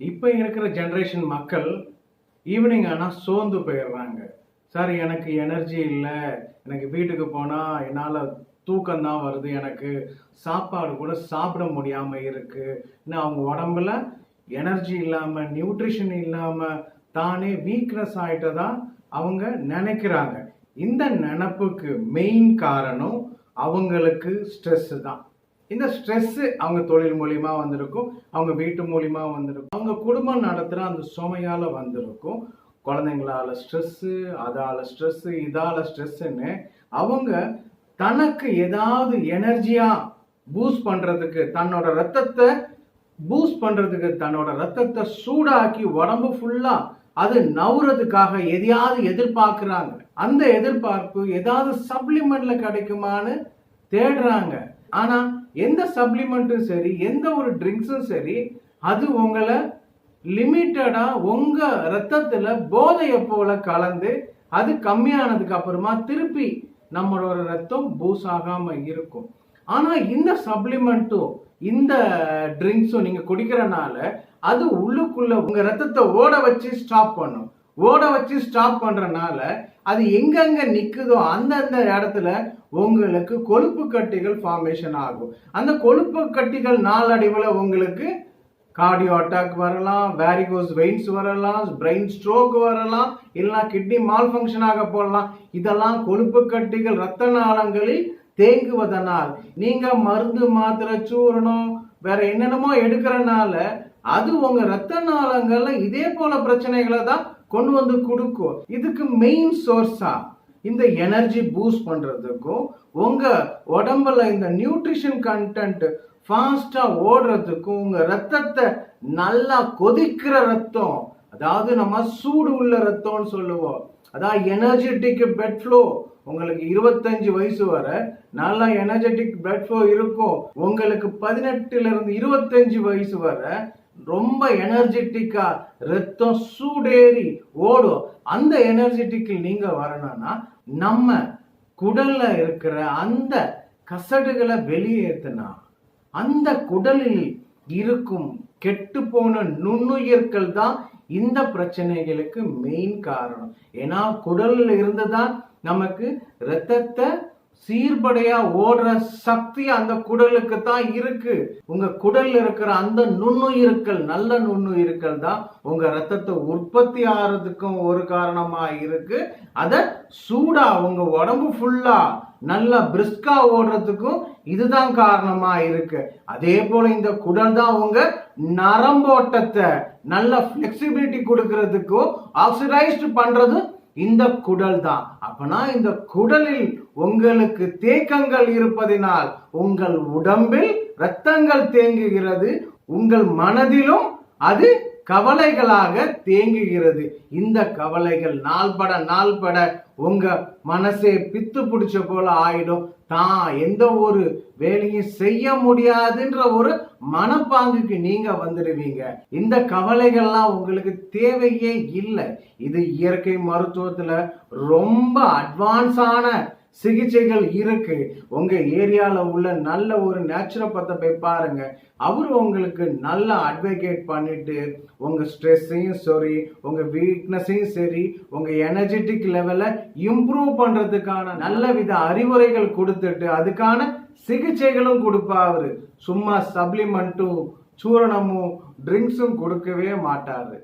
இப்போ இருக்கிற ஜென்ரேஷன் மக்கள் ஈவினிங் ஆனால் சோர்ந்து போயிடுறாங்க. சார் எனக்கு எனர்ஜி இல்லை. எனக்கு வீட்டுக்கு போனால் என்னால் தூக்கம் தான் வருது. எனக்கு சாப்பாடு கூட சாப்பிட முடியாமல் இருக்குது இன்னும் அவங்க உடம்புல எனர்ஜி இல்லாமல் நியூட்ரிஷன் இல்லாமல் தானே வீக்னஸ் ஆகிட்டதா அவங்க நினைக்கிறாங்க. இந்த நினப்புக்கு மெயின் காரணம் அவங்களுக்கு ஸ்ட்ரெஸ்ஸு தான். இந்த ஸ்ட்ரெஸ்ஸு அவங்க தொழில் மூலிமா வந்திருக்கும் அவங்க வீட்டு மூலிமா வந்திருக்கும். அவங்க குடும்பம் நடத்துகிற அந்த சுமையால் வந்திருக்கும். குழந்தைங்களால ஸ்ட்ரெஸ்ஸு அதால் ஸ்ட்ரெஸ்ஸு இதால் ஸ்ட்ரெஸ்ஸுன்னு அவங்க தனக்கு ஏதாவது எனர்ஜியாக பூஸ்ட் பண்ணுறதுக்கு தன்னோட ரத்தத்தை பூஸ்ட் பண்ணுறதுக்கு தன்னோட ரத்தத்தை சூடாக்கி உடம்பு ஃபுல்லாக அது நவுறதுக்காக எதையாவது எதிர்பார்க்குறாங்க. அந்த எதிர்பார்ப்பு ஏதாவது சப்ளிமெண்ட்டில் கிடைக்குமான்னு தேடுறாங்க. ஆனா எந்த சப்ளிமெண்ட்டும் சரி எந்த ஒரு ட்ரிங்க்ஸும் சரி அது உங்களை லிமிட்டடா உங்க ரத்தத்துல போதையை போல கலந்து அது கம்மியானதுக்கு அப்புறமா திருப்பி நம்மளோட ரத்தம் பூஸ் ஆகாம இருக்கும். ஆனா இந்த சப்ளிமெண்ட்டும் இந்த ட்ரிங்க்ஸும் நீங்க குடிக்கிறனால அது உள்ளுக்குள்ள உங்க ரத்தத்தை ஓட வச்சு ஸ்டாப் பண்ணும். ஓட வச்சு ஸ்டாப் பண்ணுறனால அது எங்கெங்க நிக்குதோ அந்தந்த இடத்துல உங்களுக்கு கொழுப்பு கட்டிகள் ஃபார்மேஷன் ஆகும். அந்த கொழுப்பு கட்டிகள் நாளடைவில் உங்களுக்கு கார்டியோ அட்டாக் வரலாம் வேரிகோஸ் வெயின்ஸ் வரலாம் பிரெயின் ஸ்ட்ரோக் வரலாம் இல்லைனா கிட்னி மால் ஆக போடலாம் இதெல்லாம் கொழுப்பு கட்டிகள் ரத்த நாளங்களில் தேங்குவதனால் நீங்கள் மருந்து மாத்திரை சூரணம் வேற என்னென்னமோ எடுக்கிறனால அது உங்க ரத்த நாளங்களில் இதே போல பிரச்சனைகளை தான் கொண்டு வந்து கொடுக்கும். இதுக்கு மெயின் சோர்ஸா இந்த எனர்ஜி பூஸ்ட் பண்ணுறதுக்கும் உங்கள் உடம்புல இந்த நியூட்ரிஷன் கண்டென்ட் ஃபாஸ்ட்டாக ஓடுறதுக்கும் உங்கள் ரத்தத்தை நல்லா கொதிக்கிற ரத்தம் அதாவது நம்ம சூடு உள்ள ரத்தம்னு சொல்லுவோம் அதாவது எனர்ஜெட்டிக் பெட் ஃப்ளோ உங்களுக்கு இருபத்தஞ்சு வயசு வர நல்லா எனர்ஜெட்டிக் பிளட் ஃப்ளோ இருக்கும். உங்களுக்கு பதினெட்டுல இருந்து இருபத்தஞ்சு வயசு வர ரொம்ப எனர்ஜெட்டிக்கா ரத்தம் சூடேறி ஓடும். அந்த எனர்ஜெட்டிக்கில் நீங்க வரணும்னா நம்ம குடல்ல இருக்கிற அந்த கசடுகளை வெளியேற்றினா அந்த குடலில் இருக்கும் கெட்டு போன நுண்ணுயிர்கள் தான் இந்த பிரச்சனைகளுக்கு மெயின் காரணம். ஏன்னா குடல்ல இருந்து தான் நமக்கு ரத்தத்தை சீர்படையா ஓடுற சக்தி அந்த குடலுக்கு தான் இருக்கு. உங்க குடல்ல இருக்கிற அந்த நுண்ணுயிருக்கள் நல்ல நுண்ணுயிருக்கள் தான் உங்க ரத்தத்தை உற்பத்தி ஆகிறதுக்கும் ஒரு காரணமா இருக்கு. அத சூடா உங்க உடம்பு ஃபுல்லா நல்லா பிரிஸ்கா ஓடுறதுக்கும் இதுதான் காரணமா இருக்கு. அதே போல இந்த குடல் தான் உங்க நரம்போட்டத்தை நல்ல பிளெக்சிபிலிட்டி கொடுக்கறதுக்கும் ஆக்சிடைஸ்ட் பண்றது இந்த குடல் தான். அப்பனா இந்த குடலில் உங்களுக்கு தேக்கங்கள் இருப்பதினால் உங்கள் உடம்பில் இரத்தங்கள் தேங்குகிறது உங்கள் மனதிலும் அது கவலைகளாக தேங்குகிறது. இந்த கவலைகள் நாள்பட நாள்பட உங்க மனசே பித்து பிடிச்ச போல ஆயிடும். தான் எந்த ஒரு வேலையும் செய்ய முடியாதுன்ற ஒரு மனப்பாங்குக்கு நீங்க வந்துடுவீங்க. இந்த கவலைகள்லாம் உங்களுக்கு தேவையே இல்லை. இது இயற்கை மருத்துவத்துல ரொம்ப அட்வான்ஸான சிகிச்சைகள் இருக்கு. உங்க ஏரியாவில் உள்ள நல்ல ஒரு நேச்சுரோபத்தை போய் பாருங்க. அவர் உங்களுக்கு நல்லா அட்வொகேட் பண்ணிட்டு உங்க ஸ்ட்ரெஸ்ஸையும் சரி உங்க வீக்னஸையும் சரி உங்க எனர்ஜெட்டிக் லெவலை இம்ப்ரூவ் பண்றதுக்கான நல்ல வித அறிவுரைகள் கொடுத்துட்டு அதுக்கான சிகிச்சைகளும் கொடுப்பாரு சும்மா சப்ளிமெண்ட்டும் சூரணமும் ட்ரிங்க்ஸும் கொடுக்கவே மாட்டாரு.